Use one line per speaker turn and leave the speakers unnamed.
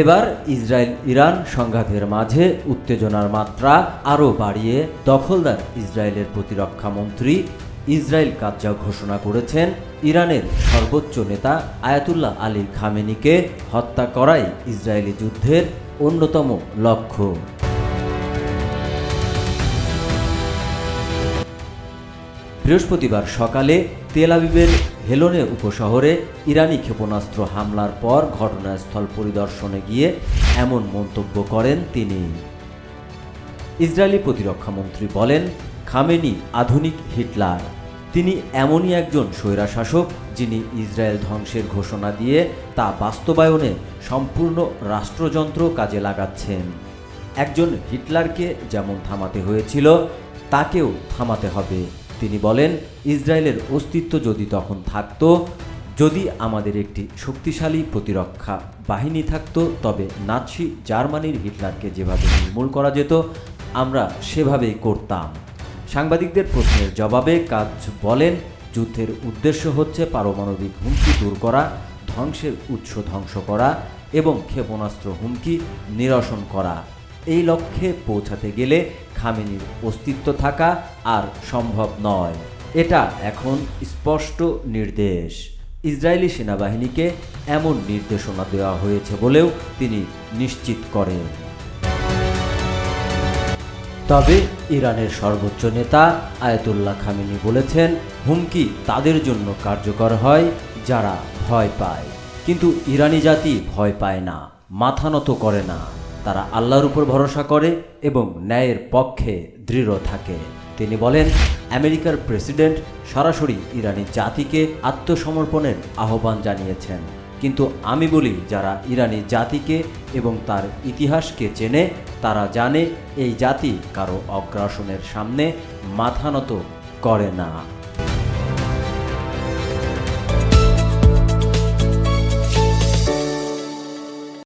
এবার Israel Iran সংঘাতের মাঝে উত্তেজনার মাত্রা আরও বাড়িয়ে দখলদার ইসরায়েলের প্রতিরক্ষা মন্ত্রী ইসরায়েল কাজ্জা ঘোষণা করেছেন ইরানের সর্বোচ্চ নেতা আয়াতুল্লাহ আলী খামেনিকে হত্যা করাই ইসরায়েলি যুদ্ধের অন্যতম লক্ষ্য। বৃহস্পতিবার সকালে তেল আবিবের হেলনে উপশহরে ইরানি ক্ষেপণাস্ত্র হামলার পর ঘটনাস্থল পরিদর্শনে গিয়ে এমন মন্তব্য করেন তিনি। ইসরায়েলি প্রতিরক্ষামন্ত্রী বলেন, খামেনি আধুনিক হিটলার। তিনি এমনই একজন স্বৈরাশাসক যিনি ইসরায়েল ধ্বংসের ঘোষণা দিয়ে তা বাস্তবায়নে সম্পূর্ণ রাষ্ট্রযন্ত্র কাজে লাগাচ্ছেন। একজন হিটলারকে যেমন থামাতে হয়েছিল, তাকেও থামাতে হবে। তিনি বলেন, ইসরায়েলের অস্তিত্ব যদি তখন থাকতো, যদি আমাদের একটি শক্তিশালী প্রতিরক্ষা বাহিনী থাকতো, তবে নাৎসি জার্মানির হিটলারকে যেভাবে নির্মূল করা যেত, আমরা সেভাবেই করতাম। সাংবাদিকদের প্রশ্নের জবাবে কাজ বলেন, যুদ্ধের উদ্দেশ্য হচ্ছে পারমাণবিক হুমকি দূর করা, ধ্বংসের উৎস ধ্বংস করা এবং ক্ষেপণাস্ত্র হুমকি নিরসন করা। এই লক্ষ্যে পৌঁছাতে গেলে খামেনির অস্তিত্ব থাকা আর সম্ভব নয়। এটা এখন স্পষ্ট নির্দেশ। ইসরায়েলি সেনাবাহিনীকে এমন নির্দেশনা দেওয়া হয়েছে বলেও তিনি নিশ্চিত করেন। তবে ইরানের সর্বোচ্চ নেতা আয়াতুল্লাহ খামিনি বলেছেন, হুমকি তাদের জন্য কার্যকর হয় যারা ভয় পায়। কিন্তু ইরানি জাতি ভয় পায় না, মাথা নত করে না। তারা আল্লাহর উপর ভরসা করে এবং ন্যায়ের পক্ষে দৃঢ় থাকে। তিনি বলেন, আমেরিকার প্রেসিডেন্ট সরাসরি ইরানি জাতিকে আত্মসমর্পণের আহ্বান জানিয়েছেন। কিন্তু আমি বলি, যারা ইরানি জাতিকে এবং তার ইতিহাসকে চেনে, তারা জানে এই জাতি কারও অগ্রাসনের সামনে মাথা নত করে না।